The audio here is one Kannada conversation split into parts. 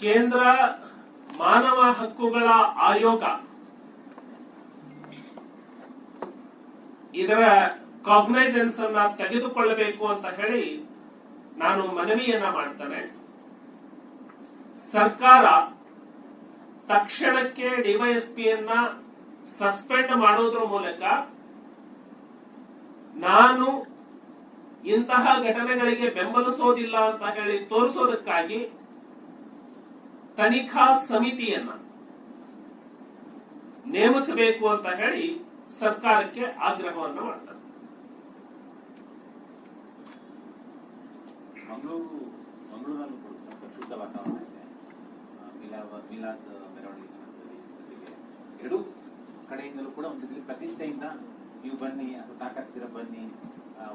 ಕೇಂದ್ರ ಮಾನವ ಹಕ್ಕುಗಳ ಆಯೋಗ. ಇದರ ಕಾಗ್ನೈಸೆನ್ಸ್ ಅನ್ನ ತೆಗೆದುಕೊಳ್ಳಬೇಕು ಅಂತ ಹೇಳಿ ನಾನು ಮನವಿಯನ್ನ ಮಾಡ್ತೇನೆ. ಸರ್ಕಾರ ತಕ್ಷಣಕ್ಕೆ ಡಿವೈಎಸ್ಪಿಯನ್ನ ಸಸ್ಪೆಂಡ್ ಮಾಡೋದ್ರ ಮೂಲಕ ನಾನು ಇಂತಹ ಘಟನೆಗಳಿಗೆ ಬೆಂಬಲಿಸೋದಿಲ್ಲ ಅಂತ ಹೇಳಿ ತೋರಿಸೋದಕ್ಕಾಗಿ ತನಿಖಾ ಸಮಿತಿಯನ್ನ ನೇಮಿಸಬೇಕು ಅಂತ ಹೇಳಿ ಸರ್ಕಾರಕ್ಕೆ ಆಗ್ರಹವನ್ನು ಮಾಡ್ತಾರೆ. ಮಂಗಳೂರು ಮಂಗಳೂರಲ್ಲೂ ಕೂಡ ವಾತಾವರಣ ಇದೆ. ಆ, ಮಿಲಾದ ಮಿಲಾದ್ ಮೆರವಣಿಗೆ ಸಂದರ್ಭದಲ್ಲಿ ಜೊತೆಗೆ ಎರಡೂ ಕಡೆಯಿಂದಲೂ ಕೂಡ ಒಂದು ರೀತಿ ಪ್ರತಿಷ್ಠೆಯಿಂದ ನೀವು ಬನ್ನಿ ಅಥವಾ ತಾಕತ್ತಿರ ಬನ್ನಿ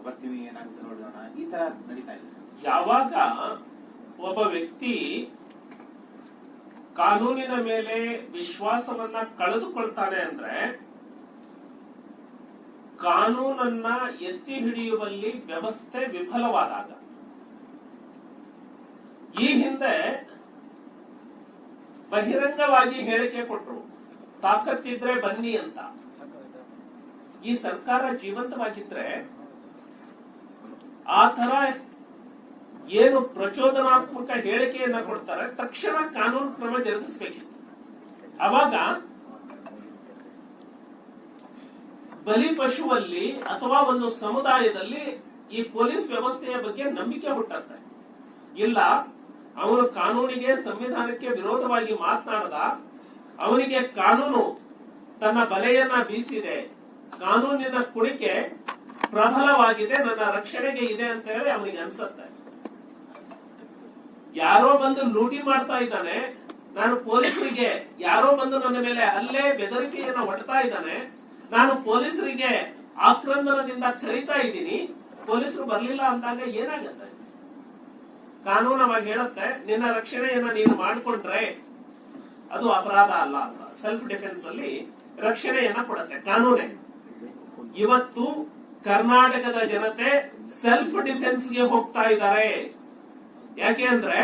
ಬರ್ತೀವಿ ಏನಾಗುತ್ತೆ ನೋಡೋಣ ಈ ತರ ನಡೀತಾ ಇದೆ ಯಾವಾಗ ಒಬ್ಬ ವ್ಯಕ್ತಿ ಕಾನೂನಿನ ಮೇಲೆ ವಿಶ್ವಾಸವನ್ನ ಕಳೆದುಕೊಳ್ತಾನೆ ಅಂದ್ರೆ ಕಾನೂನನ್ನ ಎತ್ತಿ ಹಿಡಿಯುವಲ್ಲಿ ವ್ಯವಸ್ಥೆ ವಿಫಲವಾದಾಗ, ಈ ಹಿಂದೆ ಬಹಿರಂಗವಾಗಿ ಹೇಳಿಕೆ ಕೊಟ್ಟರು ತಾಕತ್ತಿದ್ರೆ ಬನ್ನಿ ಅಂತ. ಈ ಸರ್ಕಾರ ಜೀವಂತವಾಗಿದ್ರೆ ಆ ತರ ಏನು ಪ್ರಚೋದನಾತ್ಮಕ ಹೇಳಿಕೆಯನ್ನ ಕೊಡ್ತಾರೆ, ತಕ್ಷಣ ಕಾನೂನು ಕ್ರಮ ಜರುಗಿಸಬೇಕಿತ್ತು. ಅವಾಗ ಬಲಿ ಪಶುವಲ್ಲಿ ಅಥವಾ ಒಂದು ಸಮುದಾಯದಲ್ಲಿ ಈ ಪೊಲೀಸ್ ವ್ಯವಸ್ಥೆಯ ಬಗ್ಗೆ ನಂಬಿಕೆ ಹುಟ್ಟತ್ತೆ. ಇಲ್ಲ, ಅವನು ಕಾನೂನಿಗೆ, ಸಂವಿಧಾನಕ್ಕೆ ವಿರೋಧವಾಗಿ ಮಾತನಾಡದ, ಅವನಿಗೆ ಕಾನೂನು ತನ್ನ ಬಲೆಯನ್ನ ಬೀಸಿದೆ, ಕಾನೂನಿನ ಕುಣಿಕೆ ಪ್ರಬಲವಾಗಿದೆ, ನನ್ನ ರಕ್ಷಣೆಗೆ ಇದೆ ಅಂತ ಹೇಳಿ ಅವನಿಗೆ ಅನ್ಸತ್ತೆ. ಯಾರೋ ಬಂದು ಲೂಟಿ ಮಾಡ್ತಾ ಇದ್ದಾನೆ, ನಾನು ಪೊಲೀಸರಿಗೆ ಯಾರೋ ಬಂದು ನನ್ನ ಮೇಲೆ ಅಲ್ಲೇ ಬೆದರಿಕೆಯನ್ನ ಒಡ್ತಾ ಇದ್ದಾನೆ, ನಾನು ಪೊಲೀಸರಿಗೆ ಆಕ್ರಂದನದಿಂದ ಕರೀತಾ ಇದ್ದೀನಿ, ಪೊಲೀಸರು ಬರ್ಲಿಲ್ಲ ಅಂದಾಗ ಏನಾಗತ್ತೆ? ಕಾನೂನವಾಗಿ ಹೇಳುತ್ತೆ, ನಿನ್ನ ರಕ್ಷಣೆಯನ್ನ ನೀನು ಮಾಡಿಕೊಂಡ್ರೆ ಅದು ಅಪರಾಧ ಅಲ್ಲ ಅಂತ. ಸೆಲ್ಫ್ ಡಿಫೆನ್ಸ್ ಅಲ್ಲಿ ರಕ್ಷಣೆಯನ್ನ ಕೊಡುತ್ತೆ, ಕಾನೂನೇ. ಇವತ್ತು ಕರ್ನಾಟಕದ ಜನತೆ ಸೆಲ್ಫ್ ಡಿಫೆನ್ಸ್ಗೆ ಹೋಗ್ತಾ ಇದ್ದಾರೆ. ಯಾಕೆ ಅಂದ್ರೆ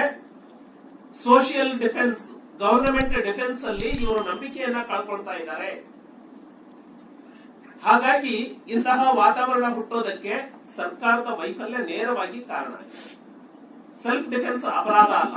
ಸೋಷಿಯಲ್ ಡಿಫೆನ್ಸ್ ಗವರ್ನಮೆಂಟ್ ಡಿಫೆನ್ಸ್ ಅಲ್ಲಿ ಇವರು ನಂಬಿಕೆಯನ್ನ ಕಳ್ಕೊಳ್ತಾ ಇದ್ದಾರೆ. ಹಾಗಾಗಿ ಇಂತಹ ವಾತಾವರಣ ಹುಟ್ಟೋದಕ್ಕೆ ಸರ್ಕಾರದ ವೈಫಲ್ಯ ನೇರವಾಗಿ ಕಾರಣ ಸೆಲ್ಫ್ ಡಿಫೆನ್ಸ್ ಅಪರಾಧ ಅಲ್ಲ.